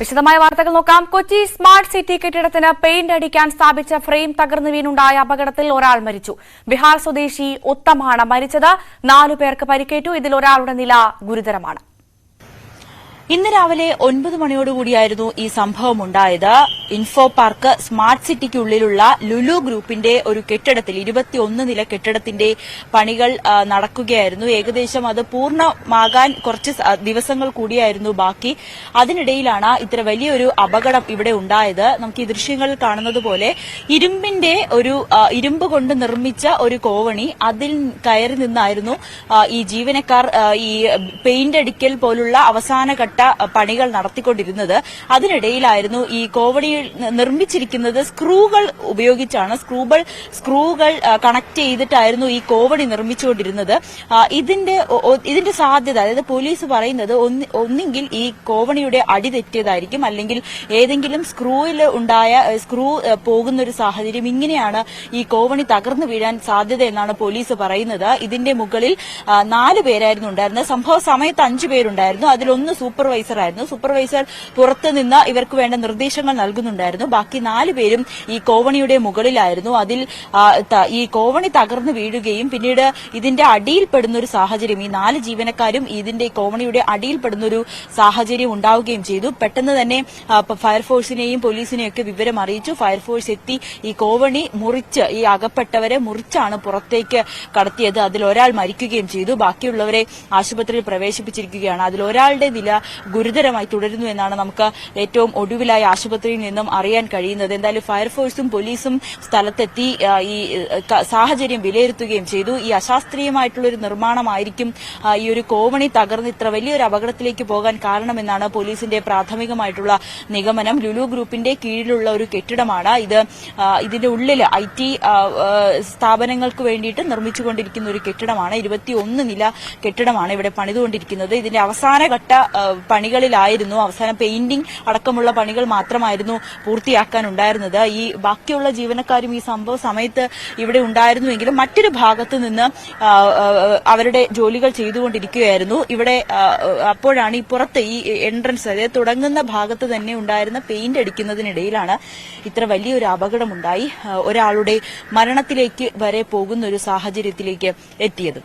വിശദമായ വാർത്തകൾ നോക്കാം. കൊച്ചി സ്മാർട്ട് സിറ്റി കെട്ടിടത്തിന് പെയിന്റ് അടിക്കാൻ സ്ഥാപിച്ച ഫ്രെയിം തകർന്നു വീണുണ്ടായ അപകടത്തിൽ ഒരാൾ മരിച്ചു. ബിഹാർ സ്വദേശി ഉത്തമാണ് മരിച്ചത്. നാലു പേർക്ക് പരിക്കേറ്റു. ഇതിൽ ഒരാളുടെ നില ഗുരുതരമാണ്. ഇന്ന് രാവിലെ ഒൻപത് മണിയോടുകൂടിയായിരുന്നു ഈ സംഭവം ഉണ്ടായത്. ഇൻഫോ പാർക്ക് സ്മാർട്ട് സിറ്റിക്കുള്ളിലുള്ള ലുലു ഗ്രൂപ്പിന്റെ ഒരു കെട്ടിടത്തിൽ ഇരുപത്തിയൊന്ന് നില കെട്ടിടത്തിന്റെ പണികൾ നടക്കുകയായിരുന്നു. ഏകദേശം അത് പൂർണമാകാൻ കുറച്ച് ദിവസങ്ങൾ കൂടിയായിരുന്നു ബാക്കി. അതിനിടയിലാണ് ഇത്ര വലിയൊരു അപകടം ഇവിടെ ഉണ്ടായത്. നമുക്ക് ഈ ദൃശ്യങ്ങളിൽ കാണുന്നത് പോലെ ഇരുമ്പിന്റെ ഒരു ഇരുമ്പ് കൊണ്ട് നിർമ്മിച്ച ഒരു കോവണി അതിൽ കയറി നിന്നായിരുന്നു ഈ ജീവനക്കാർ ഈ പെയിന്റ് അടിക്കൽ പോലുള്ള അവസാനഘട്ട പണികൾ നടത്തിക്കൊണ്ടിരുന്നത്. അതിനിടയിലായിരുന്നു ഈ കോവണി നിർമ്മിച്ചിരിക്കുന്നത് സ്ക്രൂകൾ ഉപയോഗിച്ചാണ്. സ്ക്രൂകൾ സ്ക്രൂകൾ കണക്ട് ചെയ്തിട്ടായിരുന്നു ഈ കോവടി നിർമ്മിച്ചുകൊണ്ടിരുന്നത്. ഇതിന്റെ ഇതിന്റെ സാധ്യത അതായത് പോലീസ് പറയുന്നത് ഒന്നെങ്കിൽ ഈ കോവണിയുടെ അടി തെറ്റിയതായിരിക്കും അല്ലെങ്കിൽ ഏതെങ്കിലും സ്ക്രൂവിൽ ഉണ്ടായ സ്ക്രൂ പോകുന്ന ഒരു സാഹചര്യം ഇങ്ങനെയാണ് ഈ കോവണി തകർന്നു വീഴാൻ സാധ്യത എന്നാണ് പോലീസ് പറയുന്നത്. ഇതിന്റെ മുകളിൽ നാല് പേരായിരുന്നു ഉണ്ടായിരുന്നത്. സംഭവ സമയത്ത് അഞ്ചു പേരുണ്ടായിരുന്നു. അതിലൊന്ന് സൂപ്പർവൈസർ ആയിരുന്നു സൂപ്പർവൈസർ പുറത്തുനിന്ന് ഇവർക്ക് വേണ്ട നിർദ്ദേശങ്ങൾ നൽകുന്നുണ്ടായിരുന്നു ബാക്കി നാല് പേരും ഈ കോവണിയുടെ മുകളിലായിരുന്നു. അതിൽ ഈ കോവണി തകർന്നു വീഴുകയും പിന്നീട് ഇതിന്റെ അടിയിൽപ്പെടുന്ന ഒരു സാഹചര്യം ഈ നാല് ജീവനക്കാരും ഇതിന്റെ കോവണിയുടെ അടിയിൽപ്പെടുന്ന ഒരു സാഹചര്യം ഉണ്ടാവുകയും ചെയ്തു. പെട്ടെന്ന് തന്നെ ഫയർഫോഴ്സിനെയും പോലീസിനെയും ഒക്കെ വിവരം അറിയിച്ചു. ഫയർഫോഴ്സ് എത്തി ഈ കോവണി മുറിച്ച് ഈ അകപ്പെട്ടവരെ മുറിച്ചാണ് പുറത്തേക്ക് കടത്തിയത്. അതിൽ ഒരാൾ മരിക്കുകയും ചെയ്തു. ബാക്കിയുള്ളവരെ ആശുപത്രിയിൽ പ്രവേശിപ്പിച്ചിരിക്കുകയാണ്. അതിൽ ഒരാളുടെ നില ഗുരുതരമായി തുടരുന്നു എന്നാണ് നമുക്ക് ഏറ്റവും ഒടുവിലായി ആശുപത്രിയിൽ നിന്നും അറിയാൻ കഴിയുന്നത്. എന്തായാലും ഫയർഫോഴ്സും പോലീസും സ്ഥലത്തെത്തി ഈ സാഹചര്യം വിലയിരുത്തുകയും ചെയ്തു. ഈ അശാസ്ത്രീയമായിട്ടുള്ള ഒരു നിർമ്മാണമായിരിക്കും ഈ ഒരു കോവണി തകർന്ന് ഇത്ര വലിയൊരു അപകടത്തിലേക്ക് പോകാൻ കാരണമെന്നാണ് പോലീസിന്റെ പ്രാഥമികമായിട്ടുള്ള നിഗമനം. ലുലു ഗ്രൂപ്പിന്റെ കീഴിലുള്ള ഒരു കെട്ടിടമാണ് ഇത്. ഇതിന്റെ ഉള്ളിൽ ഐ ടി സ്ഥാപനങ്ങൾക്ക് വേണ്ടിയിട്ട് നിർമ്മിച്ചുകൊണ്ടിരിക്കുന്ന ഒരു കെട്ടിടമാണ്. ഇരുപത്തിയൊന്ന് നില കെട്ടിടമാണ് ഇവിടെ പണിതുകൊണ്ടിരിക്കുന്നത്. ഇതിന്റെ അവസാനഘട്ട പണികളിലായിരുന്നു. അവസാന പെയിന്റിംഗ് അടക്കമുള്ള പണികൾ മാത്രമായിരുന്നു പൂർത്തിയാക്കാനുണ്ടായിരുന്നത്. ഈ ബാക്കിയുള്ള ജീവനക്കാരും ഈ സംഭവ സമയത്ത് ഇവിടെ ഉണ്ടായിരുന്നുവെങ്കിലും മറ്റൊരു ഭാഗത്ത് നിന്ന് അവരുടെ ജോലികൾ ചെയ്തുകൊണ്ടിരിക്കുകയായിരുന്നു. ഇവിടെ അപ്പോഴാണ് ഈ പുറത്ത് ഈ എൻട്രൻസ് അതായത് തുടങ്ങുന്ന ഭാഗത്ത് തന്നെ ഉണ്ടായിരുന്ന പെയിന്റ് അടിക്കുന്നതിനിടയിലാണ് ഇത്ര വലിയൊരു അപകടമുണ്ടായി ഒരാളുടെ മരണത്തിലേക്ക് വരെ പോകുന്ന ഒരു സാഹചര്യത്തിലേക്ക് എത്തിയത്.